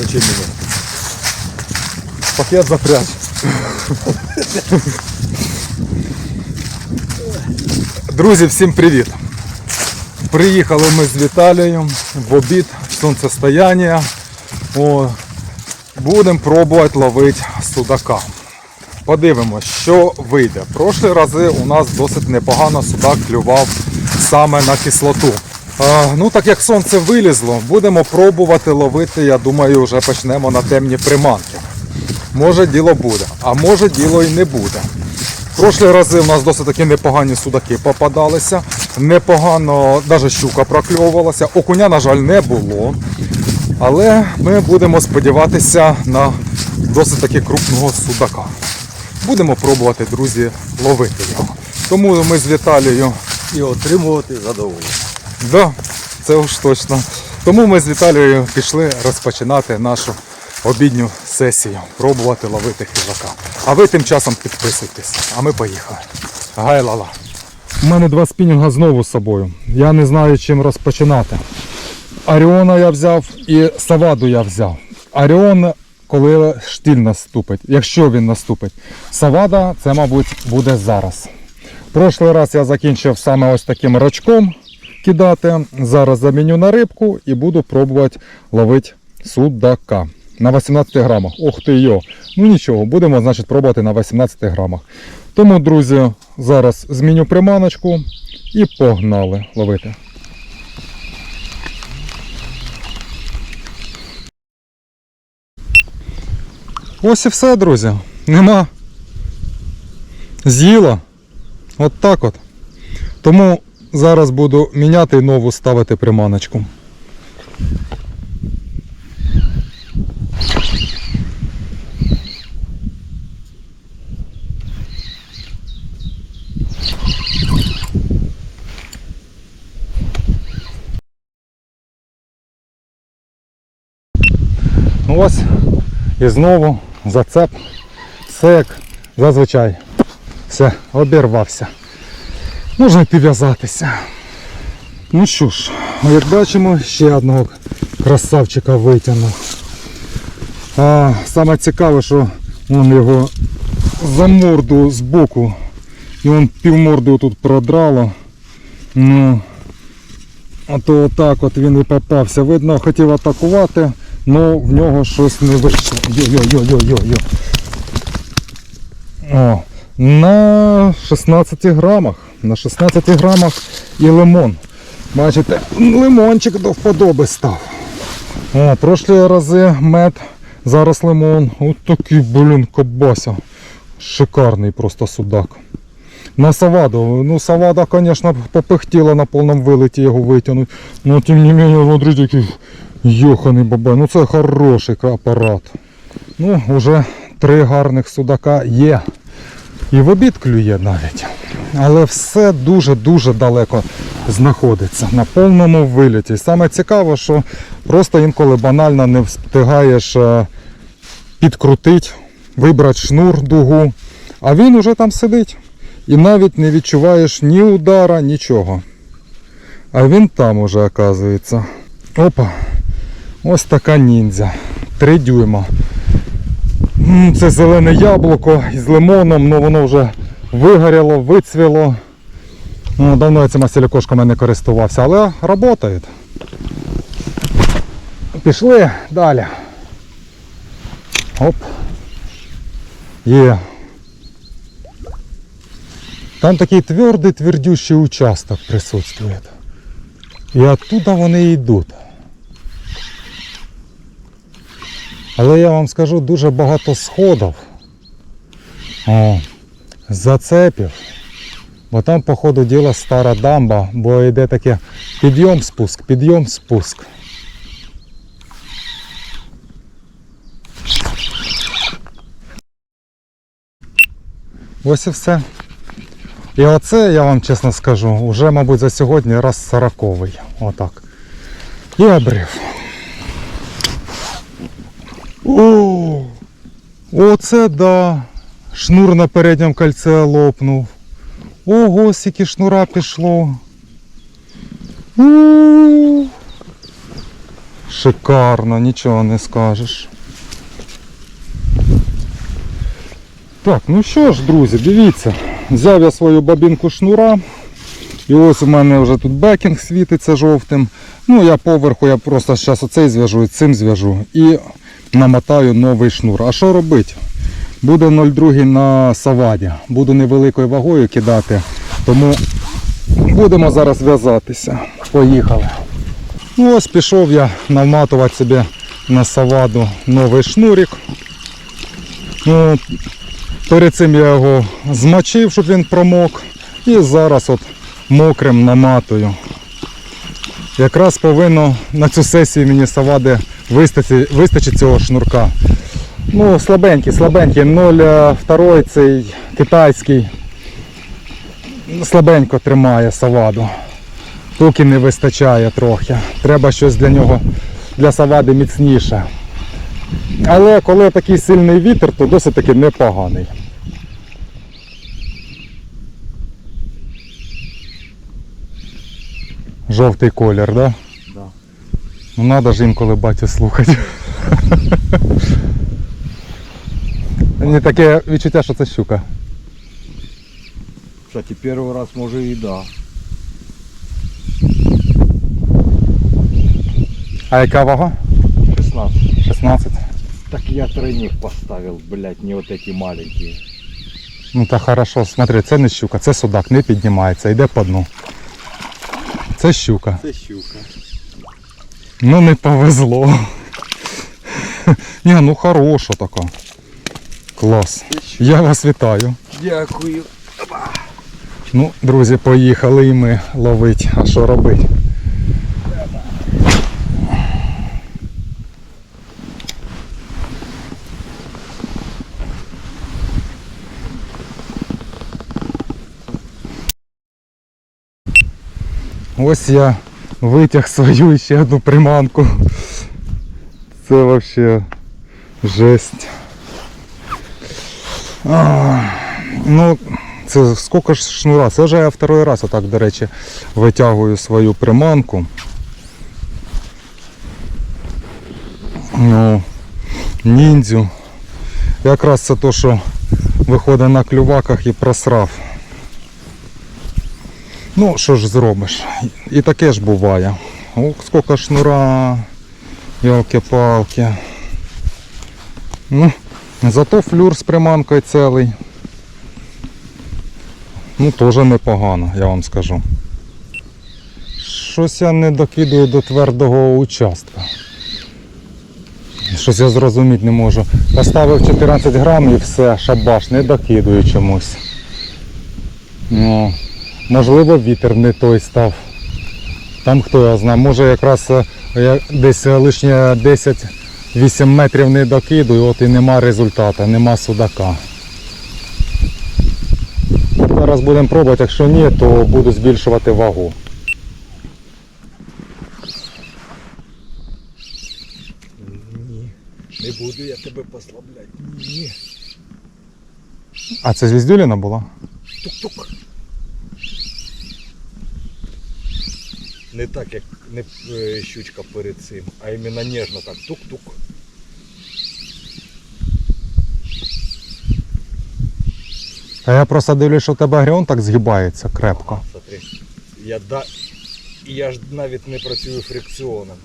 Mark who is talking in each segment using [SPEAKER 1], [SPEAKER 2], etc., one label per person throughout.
[SPEAKER 1] Зачем мені? Пакет запрячь. Друзі, всім привіт! Приїхали ми з Віталієм в обід сонцестояння. О, будемо пробувати ловити судака. Подивимось, що вийде. Прошлі рази у нас досить непогано судак клював саме на кислоту. Ну так як сонце вилізло, будемо пробувати ловити, я думаю, вже почнемо на темні приманки. Може діло буде, а може діло і не буде. Прошлі рази у нас досить таки непогані судаки попадалися. Непогано, навіть щука прокльовувалася. Окуня, на жаль, не було. Але ми будемо сподіватися на досить таки крупного судака. Будемо пробувати, друзі, ловити його. Тому ми з Віталією
[SPEAKER 2] і отримувати задоволення.
[SPEAKER 1] Да, це уж точно. Тому ми з Віталією пішли розпочинати нашу обідню сесію, пробувати ловити хижака. А ви тим часом підписуйтесь, а ми поїхали. Гай-лала. У мене два спінінга знову з собою. Я не знаю, чим розпочинати. Аріона я взяв і Саваду я взяв. Аріон, коли штиль наступить, якщо він наступить. Савада, це, мабуть, буде зараз. Прошлий раз я закінчив саме ось таким рачком кидати. Зараз заміню на рибку і буду пробувати ловити судака. На 18 грамах. Ох ти йо. Ну нічого, будемо значить, пробувати на 18 грамах. Тому, друзі, зараз зміню приманочку і погнали ловити. Ось і все, друзі. Нема. З'їла. От так от. Тому зараз буду міняти і нову ставити приманочку. Ну ось і знову зацеп. Все як зазвичай. Все, обірвався. Можна йти в'язатися. Ну що ж, як бачимо, ще одного красавчика витягнув. А, саме цікаве, що вон його за морду з боку. І вон півморду тут продрало. Ну, а то отак от він і попався. Видно, хотів атакувати, але в нього щось не вийшло. Йо-йо-йо-йо-йо. О, на 16 грамах. На 16 грамах і лимон. Бачите, лимончик до вподоби став. О, прошлі рази мед, зараз лимон. Ось такий, блін, кобася. Шикарний просто судак. На саваду. Ну, савада, звісно, попихтіла на повному вилеті його витягнути. Но тим не менее, смотрите, який йоханий бабай. Ну це хороший апарат. Ну, вже три гарних судака є. І в обід клює навіть. Але все дуже-дуже далеко знаходиться на повному виліті. І саме цікаво, що просто інколи банально не встигаєш е, підкрутити, вибрати шнур дугу, а він уже там сидить. І навіть не відчуваєш ні удара, нічого. А він там уже оказується. Опа. Ось така ніндзя. Три дюйма. Це зелене яблуко із лимоном, але воно вже вигоріло, вицвіло. Ну, давно я цими сілікошками не користувався, але працює. Пішли далі. Оп. Є. Там такий твердий, твердющий участок присутствує. І оттуда вони йдуть. Але я вам скажу дуже багато сходів. О, зацепів. Бо там, по ходу діла, стара дамба, бо йде таке підйом-спуск, підйом-спуск. Ось і все. І оце, я вам чесно скажу, вже, мабуть, за сьогодні раз сороковий. Отак. І обрив. О, оце да. Шнур на передньому кольце лопнув. Ого, скільки шнура пішло. У, Шикарно, нічого не скажеш. Так, ну що ж, друзі, дивіться. Взяв я свою бабінку шнура. І ось у мене вже тут бекінг світиться жовтим. Ну, я поверху, я просто зараз оцей зв'яжу і цим зв'яжу. І намотаю новий шнур. А що робити? Буде 0,2 на саваді. Буду невеликою вагою кидати. Тому будемо зараз в'язатися. Поїхали. Ну ось пішов я наматувати собі на саваду новий шнурик. Ну, перед цим я його змочив, щоб він промок. І зараз от мокрим наматую. Якраз повинно на цю сесію мені савади вистачить, вистачить цього шнурка. Ну, слабенький, слабенький. 0,2 цей китайський. Слабенько тримає саваду. Туки не вистачає трохи. Треба щось для нього, для савади міцніше. Але коли такий сильний вітер, то досить таки непоганий. Жовтий колір, да?
[SPEAKER 2] Да.
[SPEAKER 1] Ну треба ж інколи батю слухати. Мені таке відчуття, що це щука.
[SPEAKER 2] Кстати, первый раз може і да.
[SPEAKER 1] А яка вага?
[SPEAKER 2] 16.
[SPEAKER 1] 16.
[SPEAKER 2] Так я тройник поставил, блядь, не вот эти маленькие.
[SPEAKER 1] Ну та хорошо, смотри, це не щука, це судак, не піднімається, йде по дну. Це щука.
[SPEAKER 2] Це щука.
[SPEAKER 1] Ну не повезло. Ні, ну хороша така. Клас. Я вас вітаю.
[SPEAKER 2] Дякую.
[SPEAKER 1] Ну, друзі, поїхали і ми ловить. А що робити? Ось я витяг свою ще одну приманку. Це вообще жесть. А, ну, це скільки ж шнура? Це вже я второй раз отак, до речі, витягую свою приманку. Ну, ніндзю. Якраз це то, що виходить на клюваках і просрав. Ну, що ж зробиш? І таке ж буває. Ох, скільки шнура, ялки-палки. Ну, зато флюр з приманкою цілий. Ну, теж непогано, я вам скажу. Щось я не докидую до твердого участка. Щось я зрозуміти не можу. Поставив 14 грам і все, шабаш, не докидую чомусь. Ну, можливо, вітер не той став. Там хто я знає, може якраз е, я десь е, лишнє 10-8 метрів не докидую, от і нема результату, нема судака. Зараз будемо пробувати, якщо ні, то буду збільшувати вагу.
[SPEAKER 2] Ні. Не буду я тебе послаблять. Ні.
[SPEAKER 1] А це звіздюліна була?
[SPEAKER 2] Тук-тук. Не так, як не е, щучка перед цим, а іменно ніжно так. Тук-тук.
[SPEAKER 1] А я просто дивлюсь, що у тебе гріон так згибається крепко.
[SPEAKER 2] Смотри. Я да... Я ж навіть не працюю фрикціоном.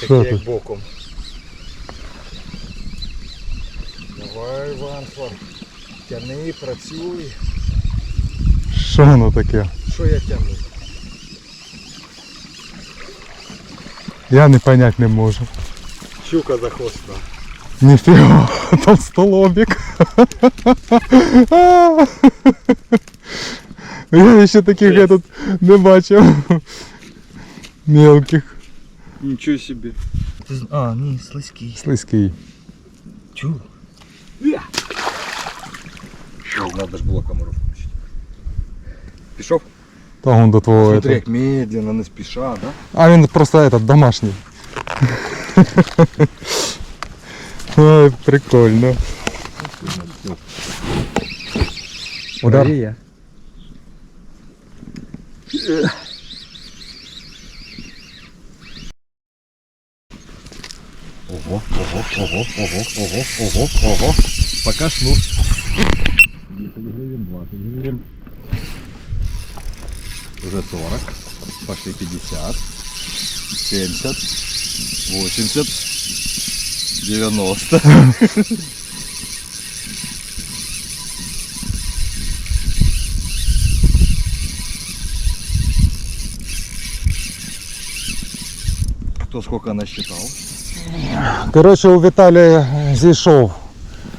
[SPEAKER 2] Таке як боком. Давай, Ванфор. Тяни, працюй.
[SPEAKER 1] Що воно таке?
[SPEAKER 2] Що я тягну?
[SPEAKER 1] Я не понять не можу.
[SPEAKER 2] Щука за хвоста.
[SPEAKER 1] Ніфіга, там столобик. Я ще таких я тут не бачив. Мелких.
[SPEAKER 2] Нічого собі. А, ні, слизький.
[SPEAKER 1] Слизький.
[SPEAKER 2] Чу. Надо ж було камеру включити. Пішов?
[SPEAKER 1] Та он до твого.
[SPEAKER 2] Смотри,
[SPEAKER 1] этого.
[SPEAKER 2] як медленно, не спіша, да?
[SPEAKER 1] А він просто этот домашній. Ой, прикольно. Удар.
[SPEAKER 3] Марія.
[SPEAKER 2] Ого, ого, ого, ого, ого, ого. Пока шнур. 10 гривен, 20 гривен. Уже 40. Пошли 50. 70. 80. 90. Кто сколько насчитал?
[SPEAKER 1] Коротше, у Віталія зійшов.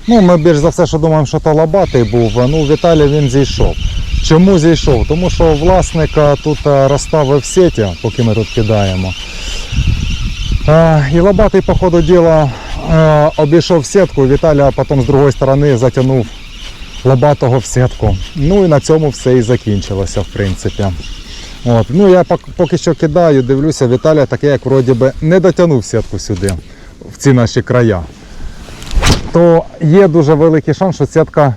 [SPEAKER 1] Ну, ми більш за все, що думаємо, що то лобатий був. Ну, у Віталія він зійшов. Чому зійшов? Тому що власника тут е, розставив сеті, поки ми тут кидаємо. Е, І лобатий, по ходу діла, е, обійшов сітку, Віталія потім з другої сторони затягнув лобатого в сітку. Ну і на цьому все і закінчилося, в принципі. От. Ну, я поки що кидаю, дивлюся, Віталія таке, як вроді би, не дотягнув сітку сюди, в ці наші края. То є дуже великий шанс, що сітка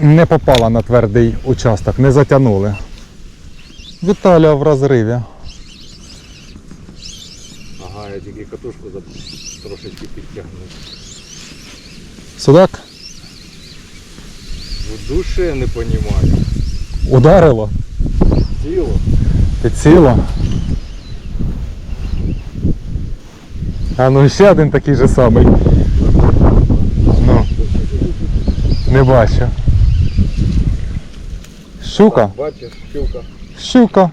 [SPEAKER 1] не попала на твердий участок, не затягнули. Віталія в розриві.
[SPEAKER 2] Ага, я тільки катушку за... трошечки підтягнув.
[SPEAKER 1] Судак
[SPEAKER 2] В душе не розумію.
[SPEAKER 1] ударило,
[SPEAKER 2] Тіло.
[SPEAKER 1] підсіло. А ну ще один такий же самий. Ну, не бачу. Щука.
[SPEAKER 2] Бачиш, щука.
[SPEAKER 1] Щука.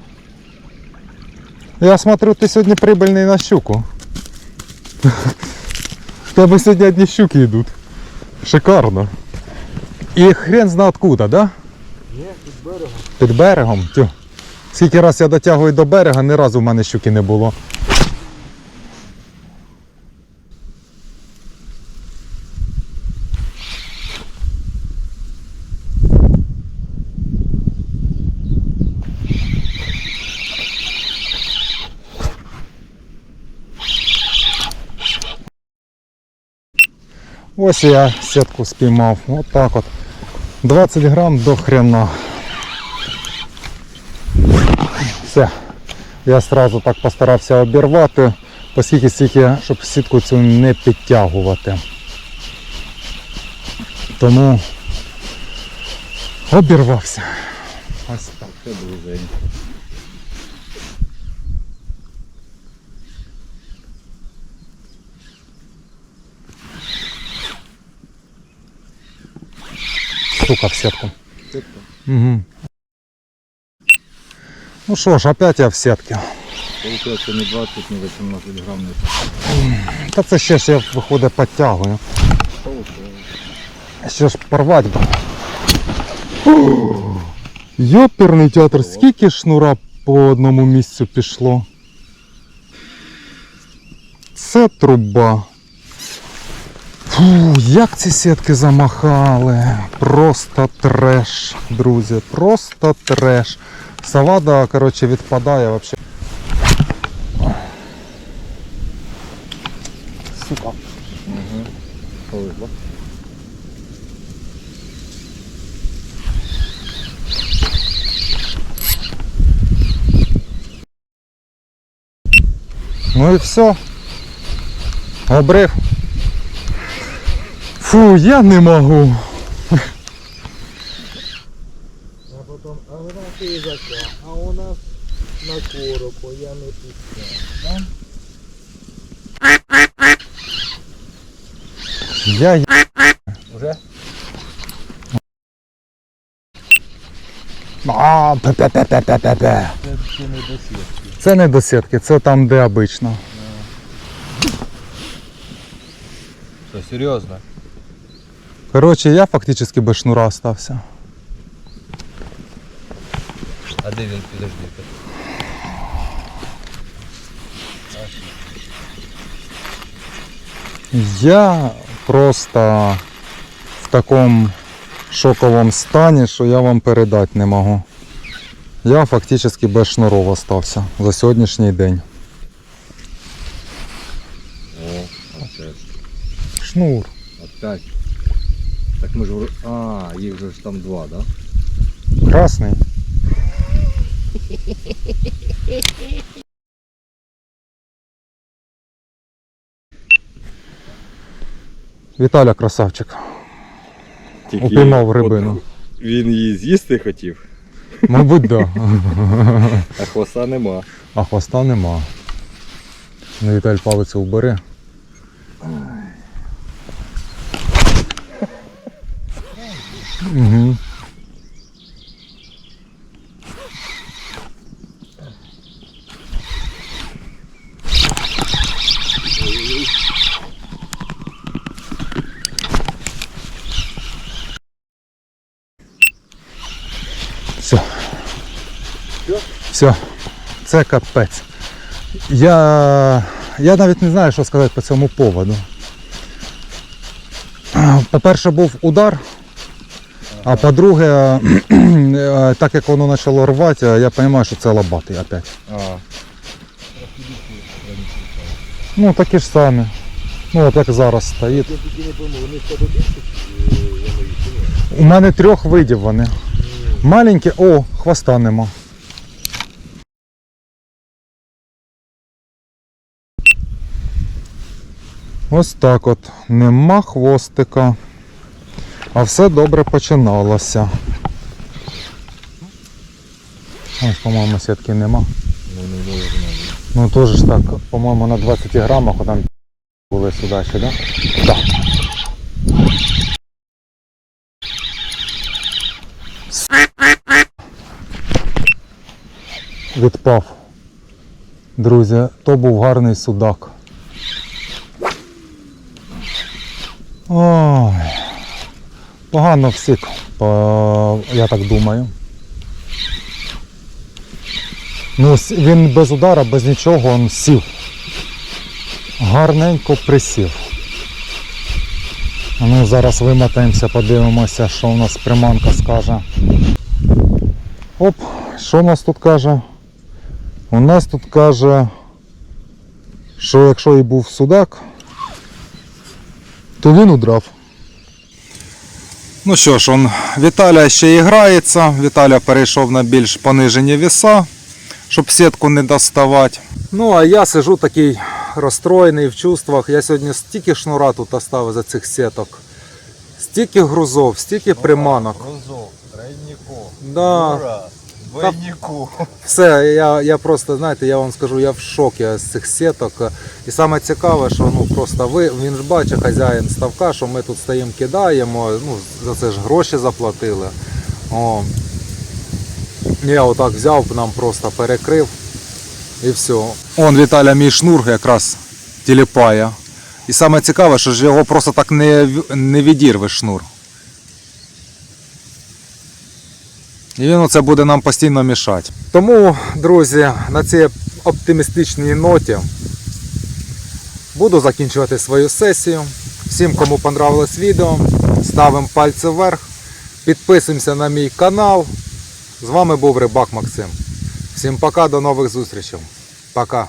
[SPEAKER 1] Я смотрю, ти сьогодні прибильний на щуку. В тебе сьогодні одні щуки йдуть. Шикарно. І хрен зна откуда, да?
[SPEAKER 2] Ні, під берегом.
[SPEAKER 1] Під берегом. Тю. Скільки раз я дотягую до берега, ні разу в мене щуки не було. Ось я сітку спіймав. От от. 20 грам до хрена. Все. Я одразу так постарався обірвати, оскільки стільки, щоб сітку цю не підтягувати. Тому обірвався. Ось так.
[SPEAKER 2] Це близенько.
[SPEAKER 1] Сука в сітку. Угу. Ну що ж, опять я в сітці.
[SPEAKER 2] Получається не 20, не 18 грам не
[SPEAKER 1] Та це ще ж я виходить підтягую. Ще ж порвать би. Йоперний театр, скільки шнура по одному місцю пішло? Це труба. Фу, як ці сітки замахали. Просто треш, друзі. Просто треш. Савада, коротше, відпадає вообще. Сука.
[SPEAKER 2] повезло.
[SPEAKER 1] Ну і все. Обрив. Фу, я не можу.
[SPEAKER 3] А у нас їжака, а у нас на коропу, я не пісня.
[SPEAKER 1] Я є-
[SPEAKER 2] Уже?
[SPEAKER 1] А, пе-пе-пе-пе-пе-пе.
[SPEAKER 2] Це не до сітки.
[SPEAKER 1] Це не до сітки, це там, де обично.
[SPEAKER 2] Що, серйозно?
[SPEAKER 1] Коротше, я фактично без шнура остався.
[SPEAKER 2] А де він підожди?
[SPEAKER 1] Я просто в такому шоковому стані, що я вам передати не можу. Я фактично без шнуров остався за сьогоднішній день.
[SPEAKER 2] О.
[SPEAKER 1] Шнур.
[SPEAKER 2] Опять. Так ми ж... А, їх же ж там два, да?
[SPEAKER 1] Красний. Віталя красавчик.
[SPEAKER 2] Тільки
[SPEAKER 1] Упіймав рибину.
[SPEAKER 2] Він її з'їсти хотів,
[SPEAKER 1] Мабуть, да.
[SPEAKER 2] а хвоста нема.
[SPEAKER 1] А хвоста нема. Ну, Віталь палицю убери. Угу. Все. Все. Це капець. Я, я навіть не знаю, що сказати по цьому поводу. По-перше, був удар, а по-друге, так як воно почало рвати, я розумію, що це лобатий опять. Ну такі ж самі. Ну от як зараз стоїть. У мене трьох видів вони. Маленькі, о, хвоста нема. Ось так от. Нема хвостика. А все добре починалося. Ось, по-моєму, сітки нема.
[SPEAKER 2] ну
[SPEAKER 1] теж ж так, по-моєму, на 20 грамах там були сюди ще, да? Так. Відпав. Друзі, то був гарний судак. Ой. Погано всік, по... я так думаю. Ну, він без удара, без нічого, він сів. Гарненько присів. Ну, зараз вимотаємося, подивимося, що у нас приманка скаже. Оп, що у нас тут каже? У нас тут каже, що якщо і був судак, то він удрав. Ну що ж, он, Віталя ще і грається. Віталя перейшов на більш понижені віса щоб сітку не доставати. Ну, а я сижу такий розстроєний в чувствах. Я сьогодні стільки шнура тут оставив за цих сіток. Стільки грузов, стільки приманок.
[SPEAKER 2] Розов, тройнику,
[SPEAKER 1] Да.
[SPEAKER 2] Двойнику.
[SPEAKER 1] Все, я, я просто, знаєте, я вам скажу, я в шокі з цих сіток. І саме цікаве, що ну просто ви, він ж бачить, хазяїн ставка, що ми тут стоїмо, кидаємо, ну, за це ж гроші заплатили. О. Я отак взяв, нам просто перекрив і все. Он Віталя мій шнур якраз тіліпає. І саме цікаве, що ж його просто так не, не відірве шнур. І він оце буде нам постійно мішати. Тому, друзі, на цій оптимістичній ноті буду закінчувати свою сесію. Всім, кому понравилось відео, ставимо пальці вверх, підписуємося на мій канал. З вами був Рибак Максим. Всім пока, до нових зустрічей. Пока.